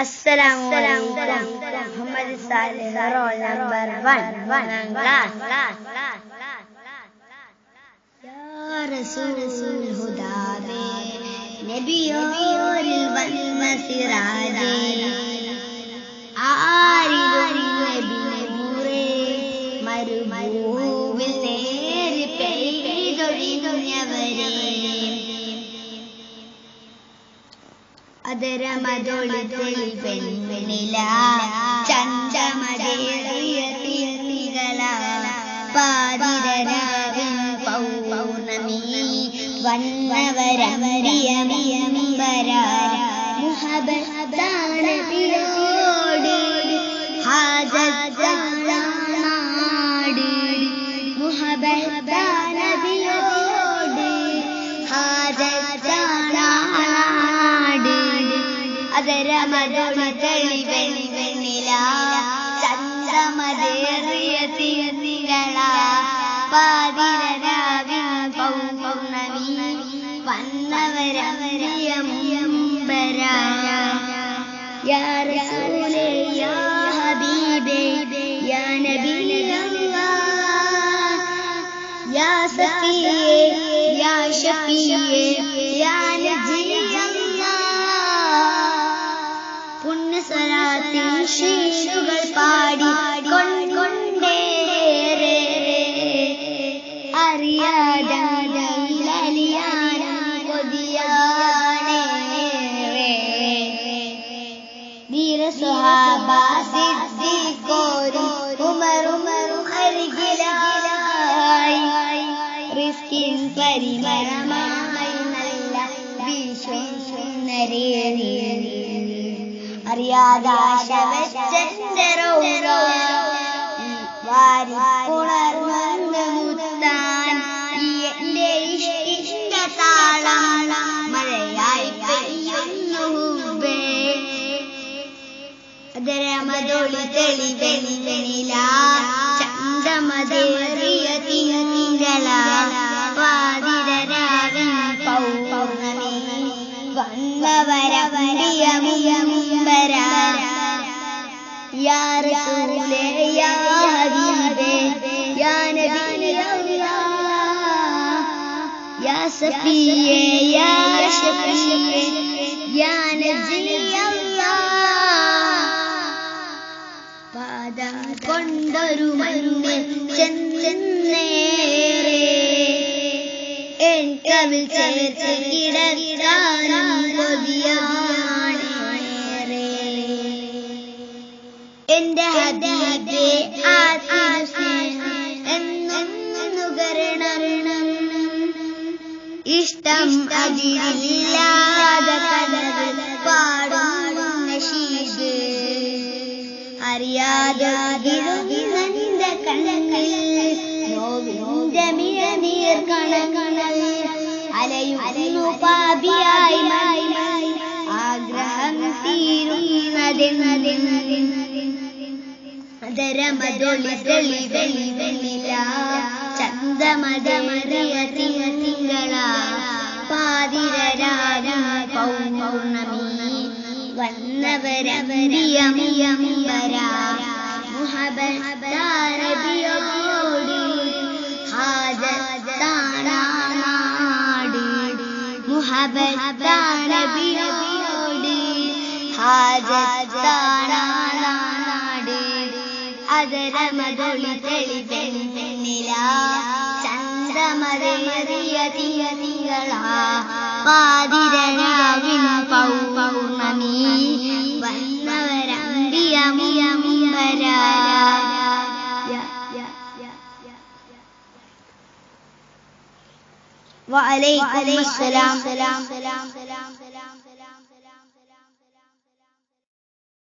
السلام علیکم. محمد صالح رول نمبر ون. یا رسول خدا بے نبی اور الوان مسراجے അതരമതൊളി തെളി പെണ്ണില ചന്ദ്രമതേറിയ തിരുനികള പാതിരരാവിൻ പൗർണമി വന്നവരമരിയമമ്പര മുഹബത്താനതിയോട് ഹാജനാട് മുഹബത്താനതിയോട് വെണ്ണില ചന്ദ്രമതേറിയ തിരുനികള. പാതിരരാവിൻ പൗർണമി. വന്നവരമരിയമ്പര യാ റസൂലേ യാ ഹബീബേ യാ നബിയല്ലാഹ് യാ സഫിയേ യാ ഷഫിയേ റിസ്കിൻ പരിമളമായി നല്ല ചന്തമതേറിയ തിങ്കള. യാ കൊണ്ടൊരു മണ്ണ് ചെന്നേറെ എൻ കവിൽ ചേർത്ത് കിടക്കാനും ഇഷ്ടം അതിരില്ലാതെ കലകൾ പാടും നശീദ് അറിയാതെ കണങ്ങൾ അലയുന്നു പാപിയായി ആഗ്രഹം തീരുന്നതെന്നതെന്നതിൻ അതരമതൊളി തെളി വെളി വെളില ചന്തമതമറിയ തിങ്കള. പാതിരരാവിൻ പൗർണമി. വന്നവരവരിയമിയമ്പര മുഹബത്താരബിയോട് ഹാജത്താനാട് മുഹബത്താനബിയോട് ഹാജത്താനാട് അതരമതൊളി തെളി പെണ്ണില പാതിരരാവിൻ പൗർണമി. വന്നവരമ്പിയമിയമ്പര വഅലൈക്കും അസ്സലാം